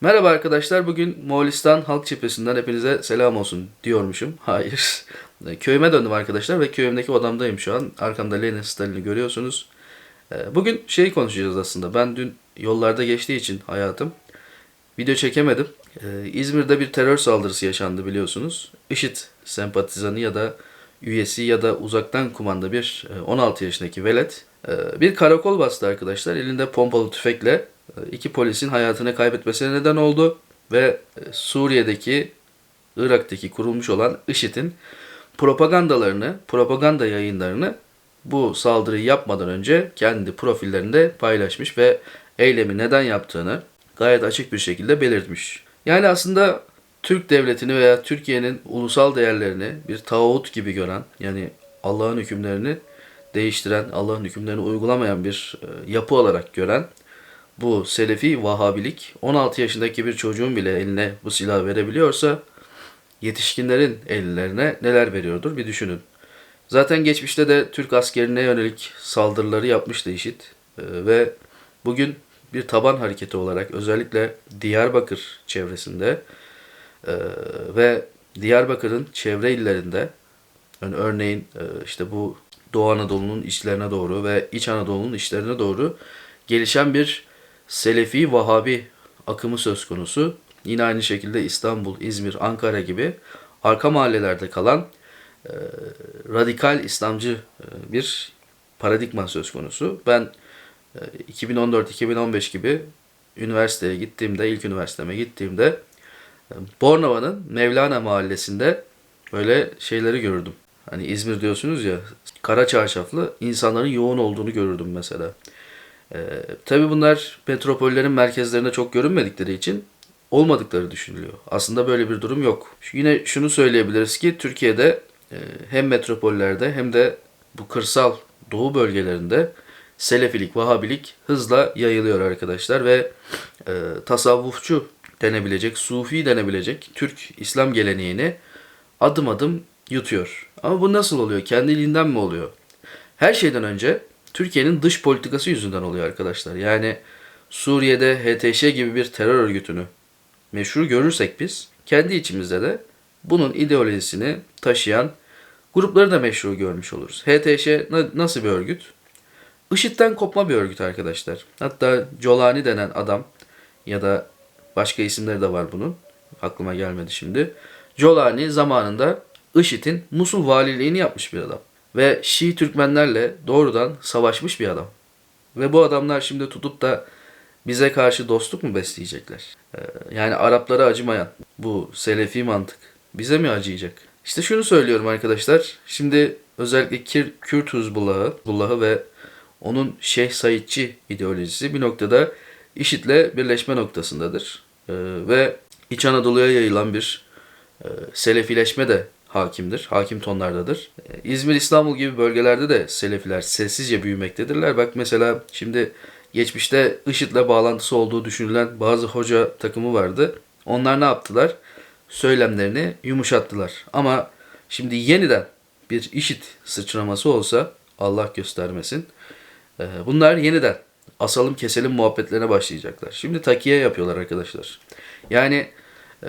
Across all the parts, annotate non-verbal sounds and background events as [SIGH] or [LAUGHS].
Merhaba arkadaşlar. Bugün Moğolistan Halk Cephesi'nden hepinize selam olsun diyormuşum. [LAUGHS] Hayır. Köyüme döndüm arkadaşlar ve köyümdeki odamdayım şu an. Arkamda Lenin Stalin'i görüyorsunuz. Ee, Bugün şey konuşacağız aslında. Ben dün yollarda geçtiği için hayatım video çekemedim. Ee, İzmir'de bir terör saldırısı yaşandı biliyorsunuz. IŞİD sempatizanı ya da üyesi ya da uzaktan kumanda bir e, 16 yaşındaki velet e, bir karakol bastı arkadaşlar. Elinde pompalı tüfekle e, iki polisin hayatını kaybetmesine neden oldu ve e, Suriye'deki Irak'taki kurulmuş olan IŞİD'in propagandalarını, propaganda yayınlarını bu saldırıyı yapmadan önce kendi profillerinde paylaşmış ve eylemi neden yaptığını gayet açık bir şekilde belirtmiş. Yani aslında Türk devletini veya Türkiye'nin ulusal değerlerini bir tağut gibi gören yani Allah'ın hükümlerini değiştiren, Allah'ın hükümlerini uygulamayan bir e, yapı olarak gören bu Selefi Vahabilik 16 yaşındaki bir çocuğun bile eline bu silahı verebiliyorsa yetişkinlerin ellerine neler veriyordur bir düşünün. Zaten geçmişte de Türk askerine yönelik saldırıları yapmıştı IŞİD Ee, ve bugün bir taban hareketi olarak özellikle Diyarbakır çevresinde e, ve Diyarbakır'ın çevre illerinde yani örneğin e, işte bu Doğu Anadolu'nun içlerine doğru ve İç Anadolu'nun içlerine doğru gelişen bir Selefi Vahabi akımı söz konusu. Yine aynı şekilde İstanbul, İzmir, Ankara gibi arka mahallelerde kalan e, radikal İslamcı e, bir paradigma söz konusu. Ben e, 2014-2015 gibi üniversiteye gittiğimde, ilk üniversiteme gittiğimde e, Bornova'nın Mevlana mahallesinde böyle şeyleri görürdüm. Hani İzmir diyorsunuz ya, kara çarşaflı insanların yoğun olduğunu görürdüm mesela. Ee, tabii bunlar metropollerin merkezlerinde çok görünmedikleri için olmadıkları düşünülüyor. Aslında böyle bir durum yok. Yine şunu söyleyebiliriz ki Türkiye'de e, hem metropollerde hem de bu kırsal doğu bölgelerinde Selefilik, Vahabilik hızla yayılıyor arkadaşlar ve e, tasavvufçu denebilecek, sufi denebilecek Türk İslam geleneğini adım adım yutuyor. Ama bu nasıl oluyor? Kendiliğinden mi oluyor? Her şeyden önce Türkiye'nin dış politikası yüzünden oluyor arkadaşlar. Yani Suriye'de HTŞ gibi bir terör örgütünü meşru görürsek biz kendi içimizde de bunun ideolojisini taşıyan grupları da meşru görmüş oluruz. HTŞ na- nasıl bir örgüt? IŞİD'den kopma bir örgüt arkadaşlar. Hatta Colani denen adam ya da başka isimleri de var bunun. Aklıma gelmedi şimdi. Colani zamanında IŞİD'in Musul valiliğini yapmış bir adam. Ve Şii Türkmenlerle doğrudan savaşmış bir adam. Ve bu adamlar şimdi tutup da bize karşı dostluk mu besleyecekler? Ee, yani Araplara acımayan bu Selefi mantık bize mi acıyacak? İşte şunu söylüyorum arkadaşlar. Şimdi özellikle Kir- Kürt Hizbullah'ı Bullah'ı ve onun Şeyh Saidçi ideolojisi bir noktada IŞİD'le birleşme noktasındadır. Ee, ve İç Anadolu'ya yayılan bir e, Selefileşme de hakimdir. Hakim tonlardadır. E, İzmir, İstanbul gibi bölgelerde de Selefiler sessizce büyümektedirler. Bak mesela şimdi geçmişte IŞİD'le bağlantısı olduğu düşünülen bazı hoca takımı vardı. Onlar ne yaptılar? Söylemlerini yumuşattılar. Ama şimdi yeniden bir IŞİD sıçraması olsa Allah göstermesin. e, Bunlar yeniden asalım keselim muhabbetlerine başlayacaklar. Şimdi takiye yapıyorlar arkadaşlar. Yani e,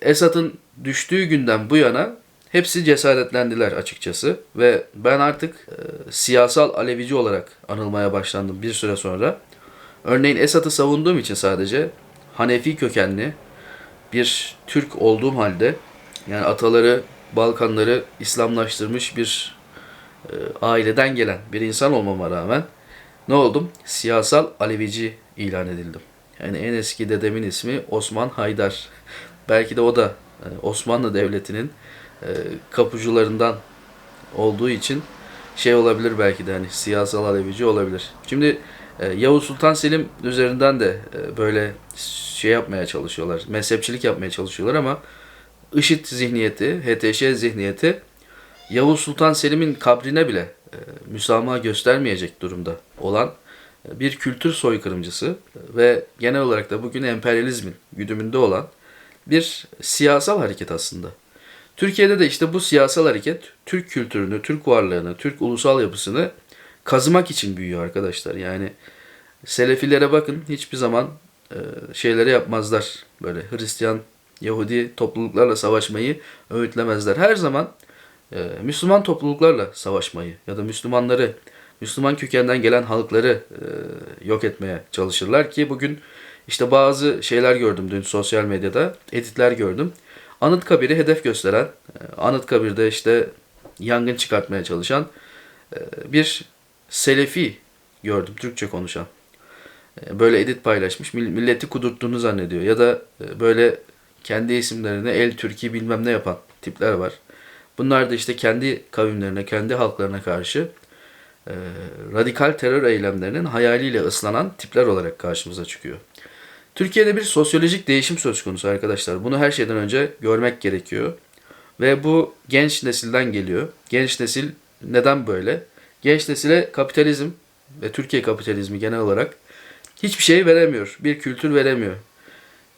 Esad'ın düştüğü günden bu yana hepsi cesaretlendiler açıkçası ve ben artık e, siyasal Alevici olarak anılmaya başlandım bir süre sonra. Örneğin Esad'ı savunduğum için sadece Hanefi kökenli bir Türk olduğum halde yani ataları Balkanları İslamlaştırmış bir e, aileden gelen bir insan olmama rağmen ne oldum? Siyasal Alevici ilan edildim. Yani en eski dedemin ismi Osman Haydar. [LAUGHS] Belki de o da e, Osmanlı Devleti'nin e, kapıcılarından olduğu için şey olabilir belki de hani siyasal Alevici olabilir. Şimdi e, Yavuz Sultan Selim üzerinden de e, böyle şey yapmaya çalışıyorlar. Mezhepçilik yapmaya çalışıyorlar ama IŞİD zihniyeti, HTŞ zihniyeti Yavuz Sultan Selim'in kabrine bile e, müsamaha göstermeyecek durumda olan e, bir kültür soykırımcısı ve genel olarak da bugün emperyalizmin güdümünde olan bir siyasal hareket aslında. Türkiye'de de işte bu siyasal hareket Türk kültürünü, Türk varlığını, Türk ulusal yapısını kazımak için büyüyor arkadaşlar. Yani Selefilere bakın hiçbir zaman e, şeyleri yapmazlar. Böyle Hristiyan, Yahudi topluluklarla savaşmayı öğütlemezler. Her zaman e, Müslüman topluluklarla savaşmayı ya da Müslümanları, Müslüman kökenden gelen halkları e, yok etmeye çalışırlar ki bugün işte bazı şeyler gördüm dün sosyal medyada, editler gördüm. Anıtkabir'i hedef gösteren, e, Anıtkabir'de işte yangın çıkartmaya çalışan e, bir Selefi gördüm, Türkçe konuşan. E, Böyle edit paylaşmış, mill- milleti kudurttuğunu zannediyor. Ya da böyle kendi isimlerine El Türkiye bilmem ne yapan tipler var. Bunlar da işte kendi kavimlerine, kendi halklarına karşı radikal terör eylemlerinin hayaliyle ıslanan tipler olarak karşımıza çıkıyor. Türkiye'de bir sosyolojik değişim söz konusu arkadaşlar. Bunu her şeyden önce görmek gerekiyor. Ve bu genç nesilden geliyor. Genç nesil neden böyle? Genç nesile kapitalizm ve Türkiye kapitalizmi genel olarak hiçbir şey veremiyor. Bir kültür veremiyor.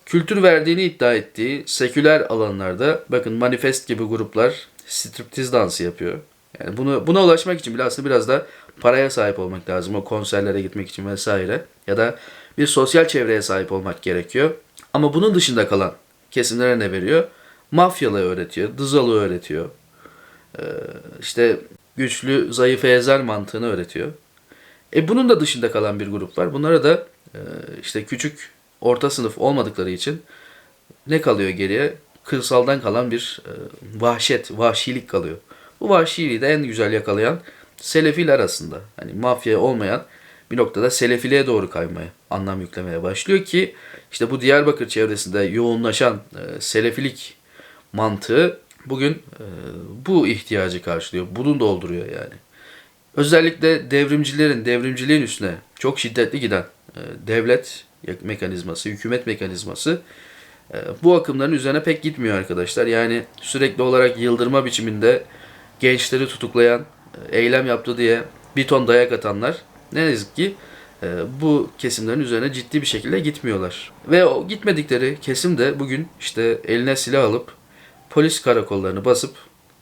Kültür verdiğini iddia ettiği seküler alanlarda bakın manifest gibi gruplar striptiz dansı yapıyor. Yani bunu buna ulaşmak için bile aslında biraz da paraya sahip olmak lazım. O konserlere gitmek için vesaire. Ya da bir sosyal çevreye sahip olmak gerekiyor. Ama bunun dışında kalan kesimlere ne veriyor? Mafyalığı öğretiyor, dızalığı öğretiyor. Ee, işte güçlü, zayıf ezer mantığını öğretiyor. E bunun da dışında kalan bir grup var. Bunlara da e, işte küçük orta sınıf olmadıkları için ne kalıyor geriye? Kırsaldan kalan bir e, vahşet, vahşilik kalıyor. Bu vahşiliği de en güzel yakalayan Selefiler aslında. Hani mafya olmayan bir noktada Selefiliğe doğru kaymaya, anlam yüklemeye başlıyor ki işte bu Diyarbakır çevresinde yoğunlaşan e, Selefilik mantığı bugün e, bu ihtiyacı karşılıyor. Bunu dolduruyor yani. Özellikle devrimcilerin devrimciliğin üstüne çok şiddetli giden e, devlet mekanizması, hükümet mekanizması bu akımların üzerine pek gitmiyor arkadaşlar. Yani sürekli olarak yıldırma biçiminde gençleri tutuklayan, eylem yaptı diye bir ton dayak atanlar ne yazık ki e, bu kesimlerin üzerine ciddi bir şekilde gitmiyorlar. Ve o gitmedikleri kesim de bugün işte eline silah alıp polis karakollarını basıp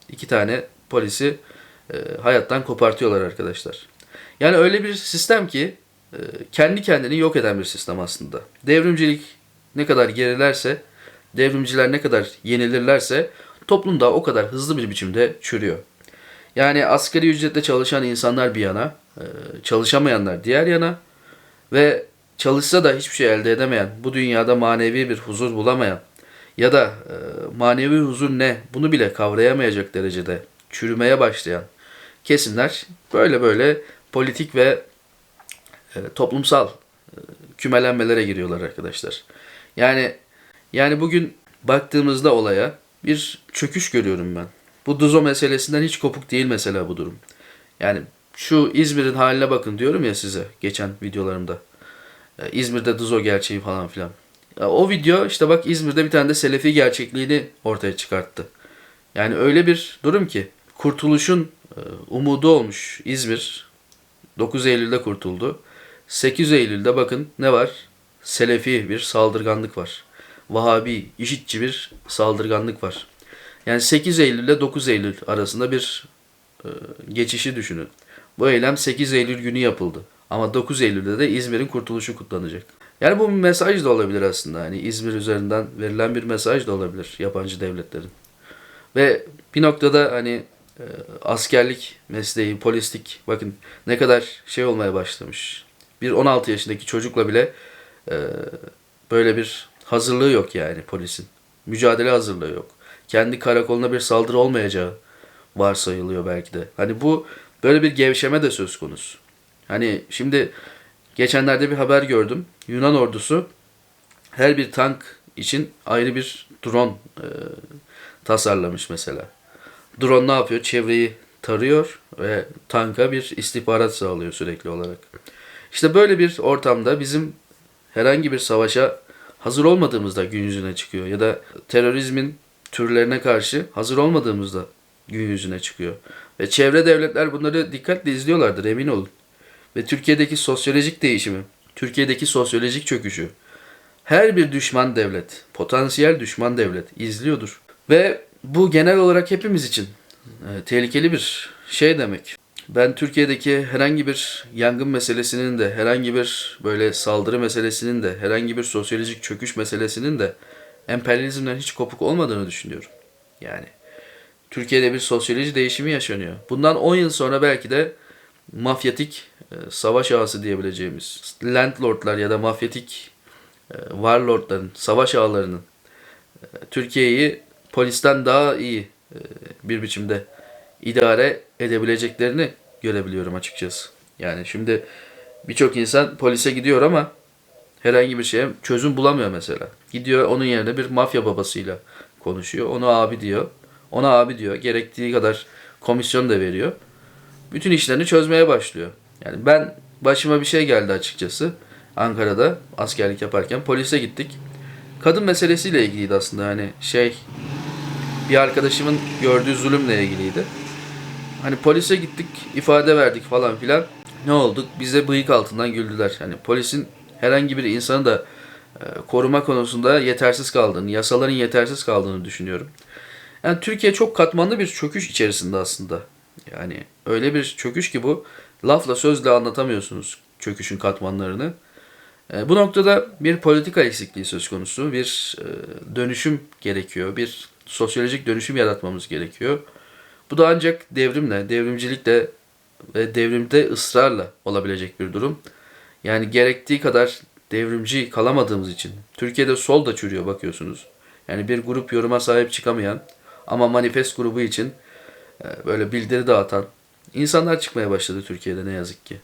iki tane polisi e, hayattan kopartıyorlar arkadaşlar. Yani öyle bir sistem ki e, kendi kendini yok eden bir sistem aslında. Devrimcilik ne kadar gerilerse, devrimciler ne kadar yenilirlerse toplumda o kadar hızlı bir biçimde çürüyor. Yani asgari ücretle çalışan insanlar bir yana, çalışamayanlar diğer yana ve çalışsa da hiçbir şey elde edemeyen, bu dünyada manevi bir huzur bulamayan ya da e, manevi huzur ne bunu bile kavrayamayacak derecede çürümeye başlayan kesimler böyle böyle politik ve e, toplumsal e, kümelenmelere giriyorlar arkadaşlar. Yani yani bugün baktığımızda olaya bir çöküş görüyorum ben. Bu Duzo meselesinden hiç kopuk değil mesela bu durum. Yani şu İzmir'in haline bakın diyorum ya size geçen videolarımda. E, İzmir'de Duzo gerçeği falan filan. Ya o video işte bak İzmir'de bir tane de Selefi gerçekliğini ortaya çıkarttı. Yani öyle bir durum ki kurtuluşun e, umudu olmuş İzmir 9 Eylül'de kurtuldu. 8 Eylül'de bakın ne var? Selefi bir saldırganlık var. Vahabi, işitçi bir saldırganlık var. Yani 8 Eylül ile 9 Eylül arasında bir e, geçişi düşünün. Bu eylem 8 Eylül günü yapıldı. Ama 9 Eylül'de de İzmir'in kurtuluşu kutlanacak. Yani bu bir mesaj da olabilir aslında. Hani İzmir üzerinden verilen bir mesaj da olabilir yabancı devletlerin. Ve bir noktada hani e, askerlik mesleği, polislik bakın ne kadar şey olmaya başlamış. Bir 16 yaşındaki çocukla bile e, böyle bir hazırlığı yok yani polisin. Mücadele hazırlığı yok. Kendi karakoluna bir saldırı olmayacağı varsayılıyor belki de. Hani bu böyle bir gevşeme de söz konusu. Hani şimdi geçenlerde bir haber gördüm. Yunan ordusu her bir tank için ayrı bir drone e, tasarlamış mesela. Drone ne yapıyor? Çevreyi tarıyor ve tanka bir istihbarat sağlıyor sürekli olarak. İşte böyle bir ortamda bizim herhangi bir savaşa hazır olmadığımızda gün yüzüne çıkıyor. Ya da terörizmin türlerine karşı hazır olmadığımızda gün yüzüne çıkıyor. Ve çevre devletler bunları dikkatle izliyorlardır emin olun. Ve Türkiye'deki sosyolojik değişimi, Türkiye'deki sosyolojik çöküşü her bir düşman devlet, potansiyel düşman devlet izliyordur. Ve bu genel olarak hepimiz için e, tehlikeli bir şey demek. Ben Türkiye'deki herhangi bir yangın meselesinin de, herhangi bir böyle saldırı meselesinin de, herhangi bir sosyolojik çöküş meselesinin de emperyalizmden hiç kopuk olmadığını düşünüyorum. Yani Türkiye'de bir sosyoloji değişimi yaşanıyor. Bundan 10 yıl sonra belki de mafyatik e, savaş ağası diyebileceğimiz landlordlar ya da mafyatik e, warlordların, savaş ağalarının e, Türkiye'yi polisten daha iyi bir biçimde idare edebileceklerini görebiliyorum açıkçası. Yani şimdi birçok insan polise gidiyor ama herhangi bir şeye çözüm bulamıyor mesela. Gidiyor onun yerine bir mafya babasıyla konuşuyor. Onu abi diyor. Ona abi diyor. Gerektiği kadar komisyon da veriyor. Bütün işlerini çözmeye başlıyor. Yani ben başıma bir şey geldi açıkçası. Ankara'da askerlik yaparken polise gittik. Kadın meselesiyle ilgiliydi aslında hani şey bir arkadaşımın gördüğü zulümle ilgiliydi. Hani polise gittik, ifade verdik falan filan. Ne olduk? Bize bıyık altından güldüler. Hani polisin herhangi bir insanı da e, koruma konusunda yetersiz kaldığını, yasaların yetersiz kaldığını düşünüyorum. Yani Türkiye çok katmanlı bir çöküş içerisinde aslında. Yani öyle bir çöküş ki bu lafla sözle anlatamıyorsunuz çöküşün katmanlarını. E, bu noktada bir politika eksikliği söz konusu, bir e, dönüşüm gerekiyor, bir sosyolojik dönüşüm yaratmamız gerekiyor. Bu da ancak devrimle, devrimcilikle ve devrimde ısrarla olabilecek bir durum. Yani gerektiği kadar devrimci kalamadığımız için Türkiye'de sol da çürüyor bakıyorsunuz. Yani bir grup yoruma sahip çıkamayan ama manifest grubu için e, böyle bildiri dağıtan insanlar çıkmaya başladı Türkiye'de ne yazık ki.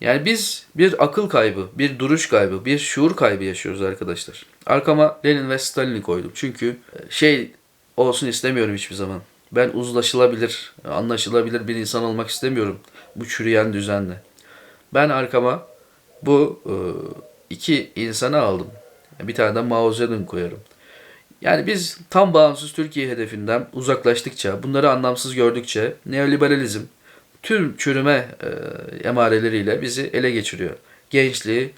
Yani biz bir akıl kaybı, bir duruş kaybı, bir şuur kaybı yaşıyoruz arkadaşlar. Arkama Lenin ve Stalin'i koydum. Çünkü e, şey olsun istemiyorum hiçbir zaman. Ben uzlaşılabilir, anlaşılabilir bir insan olmak istemiyorum bu çürüyen düzenle. Ben arkama bu e, iki insanı aldım. Bir tane de Mao Zedong koyarım. Yani biz tam bağımsız Türkiye hedefinden uzaklaştıkça, bunları anlamsız gördükçe neoliberalizm tüm çürüme e, emareleriyle bizi ele geçiriyor. Gençliği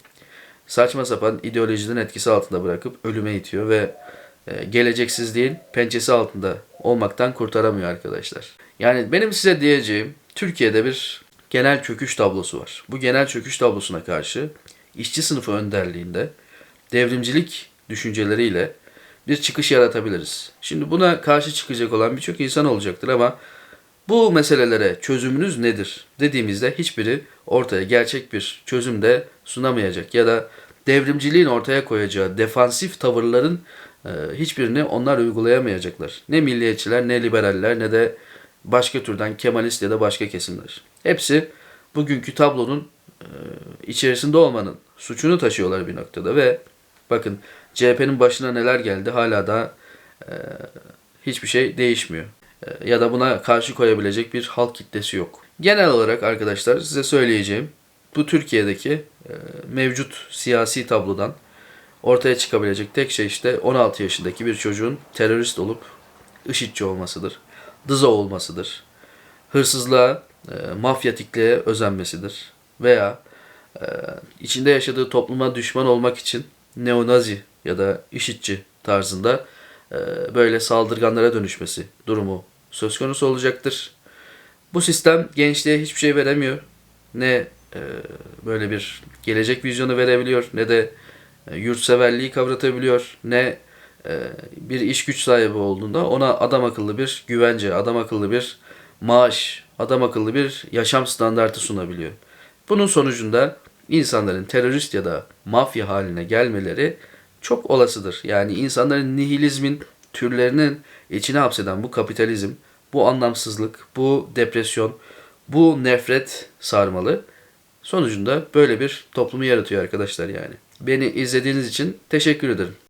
saçma sapan ideolojinin etkisi altında bırakıp ölüme itiyor ve e, geleceksizliğin pençesi altında olmaktan kurtaramıyor arkadaşlar. Yani benim size diyeceğim Türkiye'de bir genel çöküş tablosu var. Bu genel çöküş tablosuna karşı işçi sınıfı önderliğinde devrimcilik düşünceleriyle bir çıkış yaratabiliriz. Şimdi buna karşı çıkacak olan birçok insan olacaktır ama bu meselelere çözümünüz nedir dediğimizde hiçbiri ortaya gerçek bir çözüm de sunamayacak ya da devrimciliğin ortaya koyacağı defansif tavırların e, hiçbirini onlar uygulayamayacaklar. Ne milliyetçiler ne liberaller ne de başka türden Kemalist ya da başka kesimler. Hepsi bugünkü tablonun e, içerisinde olmanın suçunu taşıyorlar bir noktada ve bakın CHP'nin başına neler geldi hala da e, hiçbir şey değişmiyor. E, ya da buna karşı koyabilecek bir halk kitlesi yok. Genel olarak arkadaşlar size söyleyeceğim bu Türkiye'deki e, mevcut siyasi tablodan ortaya çıkabilecek tek şey işte 16 yaşındaki bir çocuğun terörist olup IŞİD'ci olmasıdır. Dıza olmasıdır. Hırsızlığa, e, mafyatikliğe özenmesidir. Veya e, içinde yaşadığı topluma düşman olmak için neonazi ya da IŞİD'ci tarzında e, böyle saldırganlara dönüşmesi durumu söz konusu olacaktır. Bu sistem gençliğe hiçbir şey veremiyor. Ne e, böyle bir gelecek vizyonu verebiliyor ne de e, yurtseverliği kavratabiliyor ne bir iş güç sahibi olduğunda ona adam akıllı bir güvence, adam akıllı bir maaş, adam akıllı bir yaşam standartı sunabiliyor. Bunun sonucunda insanların terörist ya da mafya haline gelmeleri çok olasıdır. Yani insanların nihilizmin türlerinin içine hapseden bu kapitalizm, bu anlamsızlık, bu depresyon, bu nefret sarmalı sonucunda böyle bir toplumu yaratıyor arkadaşlar yani. Beni izlediğiniz için teşekkür ederim.